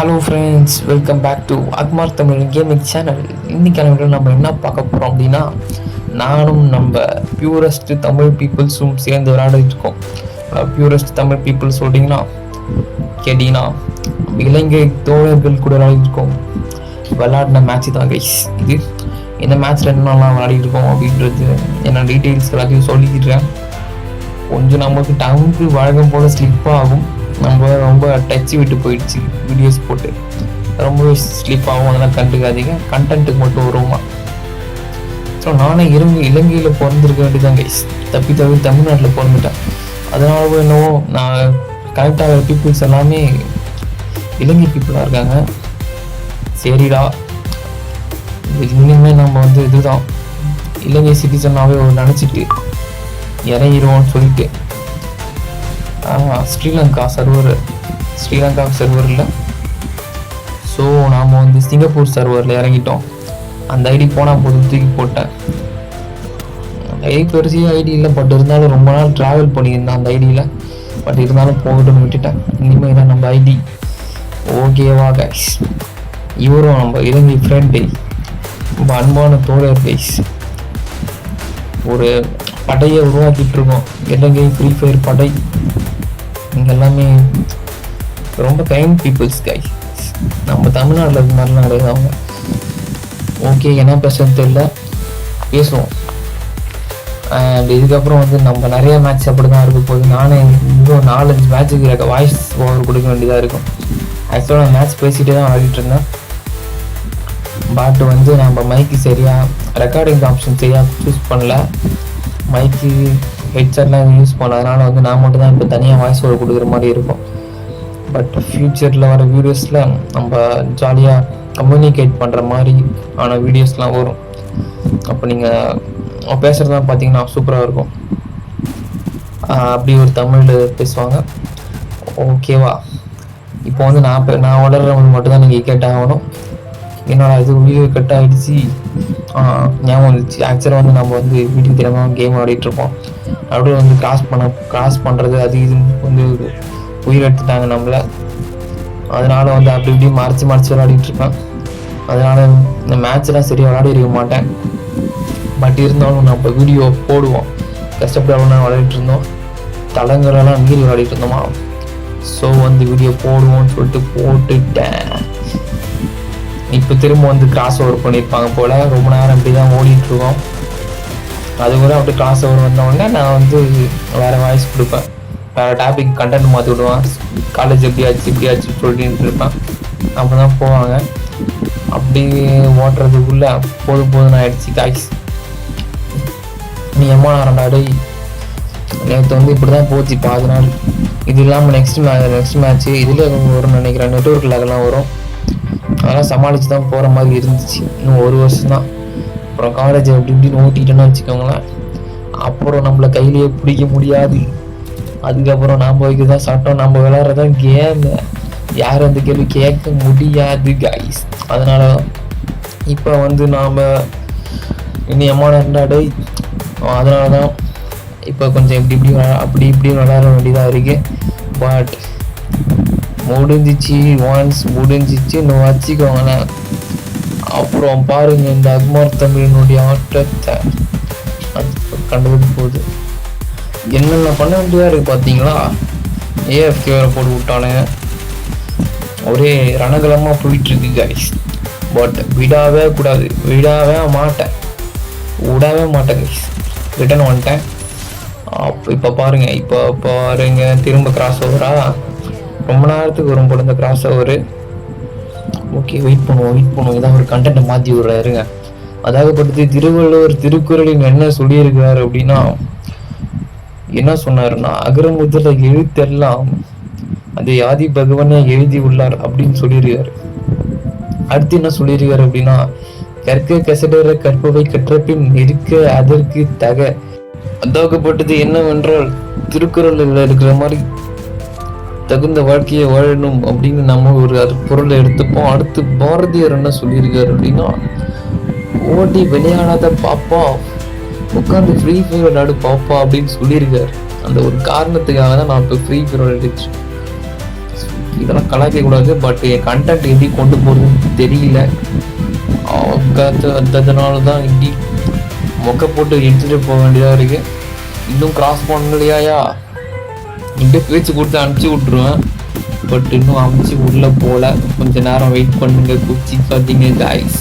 Hello friends welcome back to Agmark Tamil gaming channel இன்றைக்கான video நம்ம என்ன பார்க்க போகிறோம் அப்படின்னா நானும் நம்ம பியூரஸ்ட் தமிழ் பீப்புள்ஸும் சேர்ந்து விளையாடிட்டு இருக்கோம். பியூரஸ்ட் தமிழ் பீப்புள்ஸ் சொல்கிறீங்கன்னா கேட்டிங்கன்னா இலங்கை தோழர்கள் கூட விளையாடிட்டு இருக்கோம். விளையாடின மேட்ச் தான் கைஸ் இது. இந்த மேட்ச்சில் என்னென்னலாம் விளையாடிட்டு இருக்கோம் அப்படின்றது என்ன டீட்டெயில்ஸ் எல்லாத்தையும் சொல்லிக்கிறேன். கொஞ்சம் நமக்கு டவுனுக்கு வழக்கம் போல் ஸ்லிப் ஆகும். நம்ம ரொம்ப டச்சு விட்டு போயிடுச்சு. வீடியோஸ் போட்டு. ரொம்ப ஸ்லிப் ஆகும். அதெல்லாம் கண்டுக்காதீங்க. கண்டென்ட்டுக்கு மட்டும் வருமா ஸோ நானே இருங்க இலங்கையில் பிறந்திருக்க வேண்டியதான் கைஸ் தப்பி தவிர தமிழ்நாட்டில் பிறந்துட்டேன். அதனால என்னவோ நான் கனெக்ட் ஆகிற பீப்புள்ஸ் எல்லாமே இலங்கை பீப்புளாக இருக்காங்க. சரிடா. இனிமேல் நம்ம வந்து இதுதான். இலங்கை சிட்டிசனாகவே நினச்சிட்டு இறங்கிடுவோம்னு சொல்லிட்டு. ஸ்ரீலங்கா சர்வர் ஸ்ரீலங்கா சர்வரில் ஸோ நாம் வந்து சிங்கப்பூர் சர்வரில் இறங்கிட்டோம். அந்த ஐடி போனால் போதும் தூக்கி போட்டேன். ஐடி பெருசு ஐடி இல்லை பட் இருந்தாலும் ரொம்ப நாள் ட்ராவல் பண்ணியிருந்தேன் அந்த ஐடியில் பட் இருந்தாலும் போகட்டும்னு விட்டுட்டேன். இனிமேல் தான் நம்ம ஐடி ஓகேவா கைஸ் இவரும் நம்ம இலங்கை ஃப்ரெண்டு ரொம்ப அன்பான தோழர் கைஸ் ஒரு படையை உருவாக்கிட்டு இருக்கோம். இலங்கை ஃப்ரீ ஃபயர் படை. இங்கே எல்லாமே ரொம்ப கைண்ட் பீப்புள்ஸ் கை நம்ம தமிழ்நாட்டில் இருக்க மாதிரிலாம் கிடையாது அவங்க ஓகே என்ன பேசுறது தெரியல. பேசுவோம். அண்ட் இதுக்கப்புறம் வந்து நம்ம நிறைய மேட்ச் அப்படி தான் இருக்க போகுது. நானே இன்னும் நாலஞ்சு மேட்ச்சுக்கு வாய்ஸ் ஓவர் கொடுக்க வேண்டியதாக இருக்கும். ஆக்சுவலாக நான் மேட்ச் பேசிகிட்டே தான் ஆடிட்டு இருந்தேன். பட் வந்து நம்ம மைக்கு சரியாக ரெக்கார்டிங் ஆப்ஷன் சரியாக சூஸ் பண்ணல. மைக்கு ஹெட்செட்லாம் யூஸ் பண்ணல அதனால் வந்து நான் மட்டும் தான் இப்போ தனியாக வாய்ஸ் ஓவர் கொடுக்குற மாதிரி இருக்கும். பட் ஃப்யூச்சரில் வர வீடியோஸில் நம்ம ஜாலியாக கம்யூனிகேட் பண்ணுற மாதிரி ஆன வீடியோஸ்லாம் வரும். அப்போ நீங்கள் பேசுகிறதா பார்த்தீங்கன்னா சூப்பராக இருக்கும். அப்படி ஒரு தமிழ் பேசுவாங்க. ஓகேவா இப்போ வந்து நான் பே- நான் வளர்றவங்க மட்டும் தான் நீங்கள் கேட்டாகணும். என்னோட இது வீடியோ கட் ஆகிடுச்சு ஞாபகம் வந்துச்சு ஆக்சுவலாக வந்து நம்ம வந்து வீட்டுக்கு தெரியாமல் கேம் விளையாடிட்டு இருப்போம். அப்படியே வந்து கிராஸ் பண்ண கிராஸ் பண்ணுறது அது இதுன்னு வந்து உயிர் எடுத்துட்டாங்க நம்மளை. அதனால வந்து அப்படி இப்படி மறைச்சு மறைச்சு விளையாடிட்டு இருப்பேன். அதனால இந்த மேட்ச்லாம் சரியாக விளையாடி இருக்க மாட்டேன். பட் இருந்தாலும் நம்ம வீடியோ போடுவோம். கஷ்டப்பட்டு விளையாடிட்டு இருந்தோம். தளங்களெல்லாம் மீறி விளையாடிட்டு இருந்தோமா? ஸோ வந்து வீடியோ போடுவோம்னு சொல்லிட்டு போட்டுட்டேன். இப்போ திரும்ப வந்து கிராஸ் ஓவர் பண்ணியிருப்பாங்க போல். ரொம்ப நேரம் இப்படி தான் ஓடிட்டுருக்கோம். அது கூட அப்படி கிராஸ் ஓவர் வந்தவொடனே நான் வந்து வேறு வாய்ஸ் கொடுப்பேன். வேறு டாபிக் கண்டென்ட் மாற்றி விடுவேன். காலேஜ் எப்படியாச்சு இப்படியாச்சு சொல்லிட்டு இருப்பேன். அப்போ தான் போவாங்க. அப்படி ஓட்டுறதுக்குள்ளே போதும் போதும் ஆயிடுச்சு காய்ஸ் நீ எம்மா நேரம்டா நேற்று வந்து இப்படி தான் போச்சு பாதி நாள். இது இல்லாமல் நெக்ஸ்ட் மே நெக்ஸ்ட் மேட்ச்சு இதில் வரும்னு நினைக்கிறேன் நெட்ஒர்க் அதெல்லாம் வரும். அதெல்லாம் சமாளித்து தான் போகிற மாதிரி இருந்துச்சு. இன்னும் ஒரு வருஷம் தான் அப்புறம் காலேஜ் அப்படி இப்படின்னு ஓட்டிட்டோன்னு வச்சுக்கோங்களேன். அப்புறம் நம்மளை கையிலேயே பிடிக்க முடியாது. அதுக்கப்புறம் நாம் வைக்கிறதா சட்டம் நம்ம விளாட்றதான் கேமு யாரும் அந்த கேள்வி கேட்க முடியாது கைஸ் அதனால இப்போ வந்து நாம் இனி அம்மா அதனால தான் இப்போ கொஞ்சம் இப்படி இப்படி அப்படி இப்படி விளாட வேண்டியதாக இருக்குது பட் முடிஞ்சிச்சு ஒன்ஸ் முடிஞ்சிச்சுன்னு வச்சுக்கோங்களேன் அப்புறம் பாருங்க இந்த அக்மார் தமிழினுடைய ஆட்டத்தை கண்டுபிடி போகுது. என்னென்ன பண்ண வேண்டியதாக இருக்குது பார்த்தீங்களா ஏஎஃப்கே வேறு போட்டு விட்டானுங்க. ஒரே ரணகலமாக போயிட்டுருக்கு கைஸ் பட் விடாவே கூடாது. விடாவே மாட்டேன். விடவே மாட்டேன் கைஸ் ரிட்டர்ன் வந்துட்டேன். அப்போ இப்போ பாருங்க இப்போ பாருங்க திரும்ப கிராஸ் ஓவரா ரொம்ப நேரத்துக்கு வரும் போல இந்த கிராஸ் ஓவரு ஓகே வெயிட் பண்ணுவோம் வெயிட் பண்ணுவோம். இதான் ஒரு கண்டென்ட்டை மாற்றி விடுறாருங்க. அதாவது திருவள்ளுவர் திருக்குறளில் என்ன சொல்லியிருக்கிறார் அப்படின்னா என்ன சொன்னாருன்னா அகரமுதிர எழுத்தெல்லாம் அந்த யாதி பகவானே எழுதி உள்ளார் அப்படின்னு சொல்லியிருக்காரு அடுத்து என்ன சொல்லியிருக்காரு அப்படின்னா கற்க கசடர கற்பவை கற்றபின் இருக்க அதற்கு தக. அதாகப்பட்டது என்னவென்றால் திருக்குறளில் இருக்கிற மாதிரி தகுந்த வாழ்க்கையை வாழணும் அப்படின்னு நம்ம ஒரு அது பொருளை எடுத்துப்போம். அடுத்து பாரதியார் என்ன சொல்லியிருக்காரு அப்படின்னா ஓடி விளையாடாத பாப்பா உட்காந்து ஃப்ரீ ஃபயர் விளையாடு பாப்பா அப்படின்னு சொல்லியிருக்காரு. அந்த ஒரு காரணத்துக்காக தான் நான் இப்போ ஃப்ரீ ஃபயர் விளையாடிட்டு இதெல்லாம் கலாய்க்க கூடாது பட் கண்டென்ட் எப்படி கொண்டு போகிறதுன்னு தெரியல. அதனால தான் இப்படி மொக்க போட்டு எடுத்துகிட்டு போக வேண்டியதாக இருக்குது இன்னும் கிராஸ் பண்ணலையாயா? இப்படியே பேச்சு கொடுத்து அனுப்பிச்சி விட்ருவேன் பட் இன்னும் அமுச்சு உள்ள போல. கொஞ்ச நேரம் வெயிட் பண்ணுங்க குச்சி பார்த்தீங்க காய்ஸ்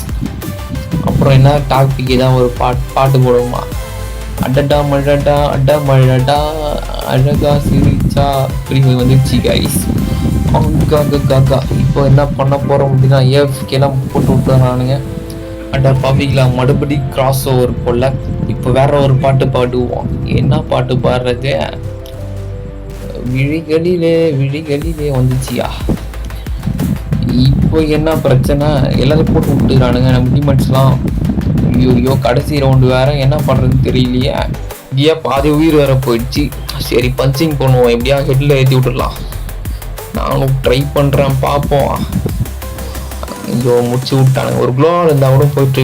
அப்புறம் என்ன? டாபிக் தான் ஒரு பாட் பாட்டு போடுவோமா? அடடா மழடா அட மழடா அழகா சிரிச்சா இப்படி வந்துச்சு கைஸ் காக்கா இப்போ என்ன பண்ண போகிறோம் அப்படின்னா ஏஎஃப்கெல்லாம் போட்டு விட்டுறானுங்க அட பபிகளா மறுபடி கிராஸ் ஓவர் போடல இப்போ வேற ஒரு பாட்டு பாடுவோம். என்ன பாட்டு பாடுறது? விழிகளிலே விழிகளிலே வந்துச்சியா? இப்போ என்ன பிரச்சனை? எல்லாரும் போட்டு விட்டுறானுங்க நம்ம டீமெண்ட்ஸ்லாம் ஐயோ ஐயோ கடைசி ரவுண்டு வேற என்ன பண்ணுறதுன்னு தெரியலையே. இங்கேயா பாதி உயிர் வேற போயிடுச்சு. சரி பஞ்சிங் பண்ணுவோம். எப்படியா ஹெட்டில் ஏற்றி விட்டுடலாம். நானும் ட்ரை பண்ணுறேன் பார்ப்போம். ஐயோ முடிச்சு விட்டானுங்க. ஒரு க்ளோ இருந்தால் கூட போயிட்டு